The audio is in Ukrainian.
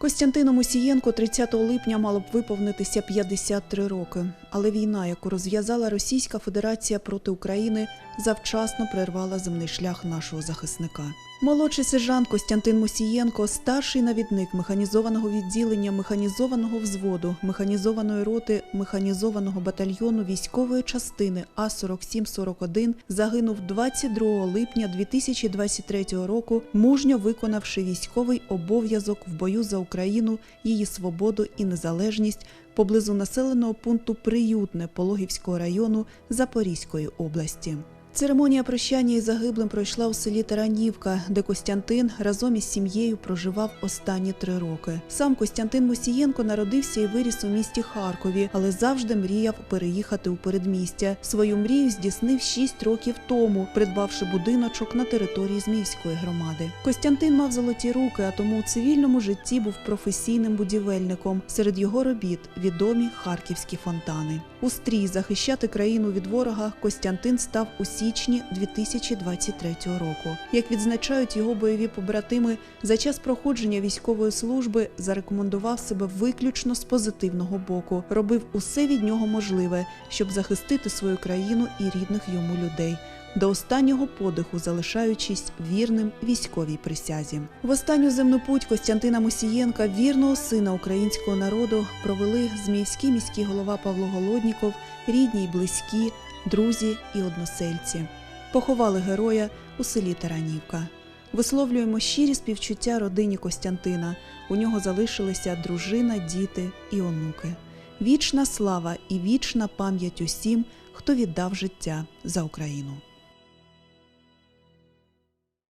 Костянтину Мусієнко 30 липня мало б виповнитися 53 роки. Але війна, яку розв'язала Російська Федерація проти України, завчасно прервала земний шлях нашого захисника. Молодший сержант Костянтин Мусієнко, старший навідник механізованого відділення механізованого взводу, механізованої роти механізованого батальйону військової частини А4741, загинув 22 липня 2023 року, мужньо виконавши військовий обов'язок в бою за Україну, її свободу і незалежність поблизу населеного пункту Приютне Пологівського району Запорізької області. Церемонія прощання із загиблим пройшла у селі Таранівка, де Костянтин разом із сім'єю проживав останні три роки. Сам Костянтин Мусієнко народився і виріс у місті Харкові, але завжди мріяв переїхати у передмістя. Свою мрію здійснив шість років тому, придбавши будиночок на території Зміївської громади. Костянтин мав золоті руки, а тому у цивільному житті був професійним будівельником. Серед його робіт відомі харківські фонтани. У стрій захищати країну від ворога Костянтин став у січні 2023 року. Як відзначають його бойові побратими, за час проходження військової служби зарекомендував себе виключно з позитивного боку, робив усе від нього можливе, щоб захистити свою країну і рідних йому людей. До останнього подиху залишаючись вірним військовій присязі. В останню земну путь Костянтина Мусієнка, вірного сина українського народу, провели зміївський міський голова Павло Голодніков, рідні й близькі, друзі і односельці. Поховали героя у селі Таранівка. Висловлюємо щирі співчуття родині Костянтина. У нього залишилися дружина, діти і онуки. Вічна слава і вічна пам'ять усім, хто віддав життя за Україну.